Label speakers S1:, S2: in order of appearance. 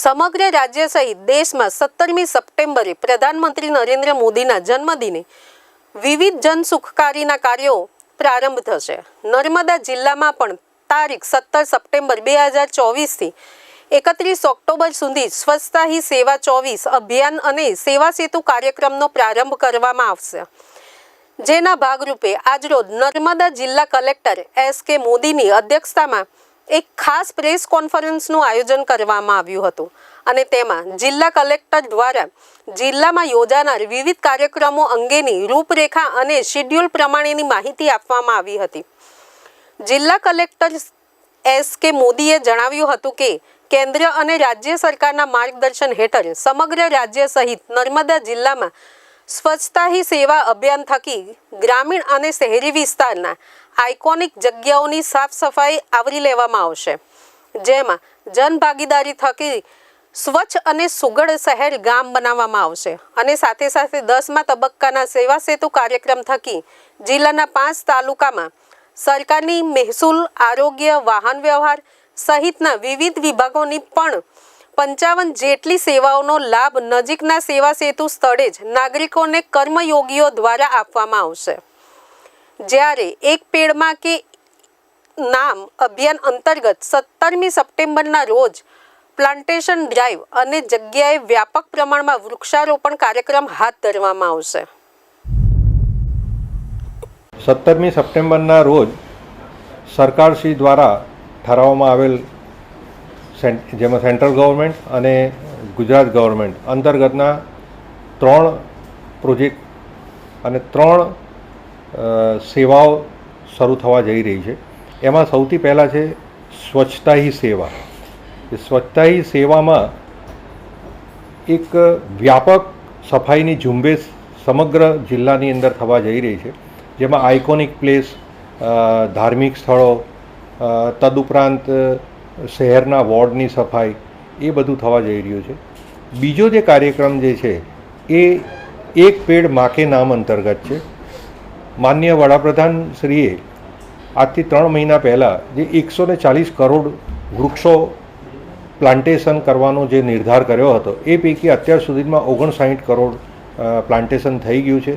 S1: સમગ્ર રાજ્ય સહિત દેશમાં સત્તરમી સપ્ટેમ્બરે પ્રધાનમંત્રી નરેન્દ્ર મોદીના જન્મદિને વિવિધ જનસુખકારીના કાર્યો પ્રારંભ થશે. નર્મદા જિલ્લામાં પણ તારીખ સત્તર સપ્ટેમ્બર બે હજાર ચોવીસથી એકત્રીસ ઓક્ટોબર સુધી સ્વચ્છતા હી સેવા ચોવીસ અભિયાન અને સેવા સેતુ કાર્યક્રમનો પ્રારંભ કરવામાં આવશે. જેના ભાગરૂપે આજરોજ નર્મદા જિલ્લા કલેક્ટર એસ કે મોદીની અધ્યક્ષતામાં એક ખાસ પ્રેસ કોન્ફરન્સનું આયોજન કરવામાં આવ્યું હતું. અને તેમાં જિલ્લા કલેક્ટર દ્વારા જિલ્લામાં યોજાનાર વિવિધ કાર્યક્રમો અંગેની રૂપરેખા અને શેડ્યુલ પ્રમાણેની માહિતી આપવામાં આવી હતી. જિલ્લા કલેક્ટર એસ કે મોદીએ જણાવ્યું હતું કે, કેન્દ્ર અને રાજ્ય સરકારના માર્ગદર્શન હેઠળ સમગ્ર રાજ્ય સહિત નર્મદા જિલ્લામાં સ્વચ્છતા હી સેવા અભિયાન થકી ગ્રામીણ અને શહેરી વિસ્તારના આઇકોનિક જગ્યાઓની સાફ સફાઈ આવરી લેવામાં આવશે. જેમાં જનભાગીદારી થકી સ્વચ્છ અને સુઘડ શહેર ગામ બનાવવામાં આવશે. અને સાથે સાથે દસમા તબક્કાના સેવા સેતુ કાર્યક્રમ થકી જિલ્લાના પાંચ તાલુકામાં સરકારની મહેસૂલ આરોગ્ય વાહન વ્યવહાર સહિતના વિવિધ વિભાગોની પણ પંચાવન જેટલી સેવાઓનો લાભ નજીકના સેવા સેતુ સ્થળે જ નાગરિકોને કર્મયોગીઓ દ્વારા આપવામાં આવશે. જ્યારે એક પેડમાં કે નામ અભિયાન અંતર્ગત સત્તરમી સપ્ટેમ્બરના રોજ પ્લાન્ટેશન ડ્રાઈવ અને જગ્યાએ વ્યાપક પ્રમાણમાં વૃક્ષારોપણ કાર્યક્રમ હાથ ધરવામાં આવશે.
S2: સત્તરમી સપ્ટેમ્બરના રોજ સરકારશ્રી દ્વારા ઠરાવવામાં આવેલ જેમાં સેન્ટ્રલ ગવર્મેન્ટ અને ગુજરાત ગવર્મેન્ટ અંતર્ગતના ત્રણ પ્રોજેક્ટ અને ત્રણ સેવાઓ શરૂ થવા જઈ રહી છે. એમાં સૌથી પહેલાં છે સ્વચ્છતા હી સેવા. એ સ્વચ્છતા હી સેવામાં એક વ્યાપક સફાઈની ઝુંબેશ સમગ્ર જિલ્લાની અંદર થવા જઈ રહી છે. જેમાં આઇકોનિક પ્લેસ ધાર્મિક સ્થળો તદુપરાંત શહેરના વોર્ડની સફાઈ, એ બધું થવા જઈ રહ્યું છે. બીજો જે કાર્યક્રમ જે છે, એ એક પેડ માકે નામ અંતર્ગત છે. માન્ય વડાપ્રધાન શ્રીએ આજથી ત્રણ મહિના પહેલાં જે એકસો ને ચાલીસ કરોડ વૃક્ષો પ્લાન્ટેશન કરવાનો જે નિર્ધાર કર્યો હતો, એ પૈકી અત્યાર સુધીમાં ઓગણસાઠ કરોડ પ્લાન્ટેશન થઈ ગયું છે.